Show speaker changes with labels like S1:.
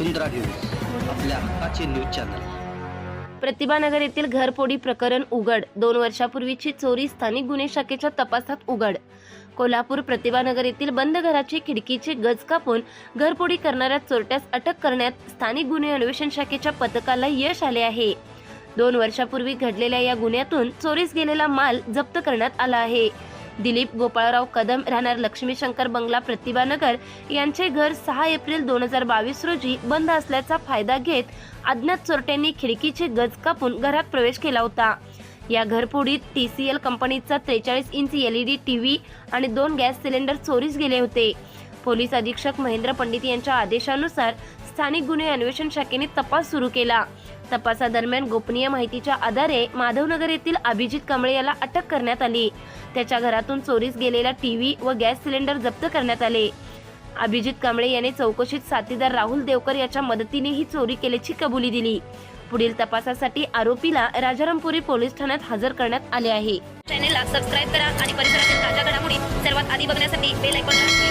S1: वसुंधरा news आपल्या हक्काचे news channel.
S2: Pratibhanagar येथील घरपोडी प्रकरण उघड. दोन वर्षापूर्वीची चोरी स्थानिक गुन्हे शाखेच्या तपासात उघड. कोल्हापूर प्रतिभानगर येथील बंद घराची खिडकीचे गज कापून घरपोडी करणाऱ्या चोरट्यास अटक करण्यात स्थानिक गुन्हे अन्वेषण शाखेच्या पथकाला यश आले आहे. दोन वर्षापूर्वी घडलेल्या या गुन्ह्यातून चोरीस गेलेला माल जप्त करण्यात आला आहे. दिलीप गोपाळराव कदम राहणार लक्ष्मीशंकर बंगला प्रतिभानगर यांचे घर सहा एप्रिल दोन हजार बावीस रोजी बंद असल्याचा फायदा घेत अज्ञात चोरट्यांनी खिडकीचे गज कापून घरात प्रवेश केला होता. या घरफोडीत टी सी एल कंपनीचा त्रेचाळीस इंच एलईडी टीव्ही आणि दोन गॅस सिलेंडर चोरीस गेले होते. पोलीस अधीक्षक महेंद्र पंडित यांच्या आदेशानुसार स्थानिक गुन्हे अन्वेषण शाखेने तपास सुरू केला. तपासादरम्यान गोपनीय माहितीच्या आधारे माधवनगर येथील अभिजित कांबळे याला अटक करण्यात आली. त्याच्या घरातून चोरीस गेलेला टीव्ही व गॅस सिलेंडर जप्त करण्यात आले. अभिजित कांबळे याने चौकशीत साथीदार राहुल देवकर याच्या मदतीने ही चोरी केल्याची कबुली दिली. पुढील तपासासाठी आरोपीला राजारामपुरी पोलीस ठाण्यात हजर करण्यात आले आहे.
S3: चॅनेलला सबस्क्राईब करा आणि परिसरातील ताज्या घडामोडी सर्वात आधी बघण्यासाठी बेल आयकॉनला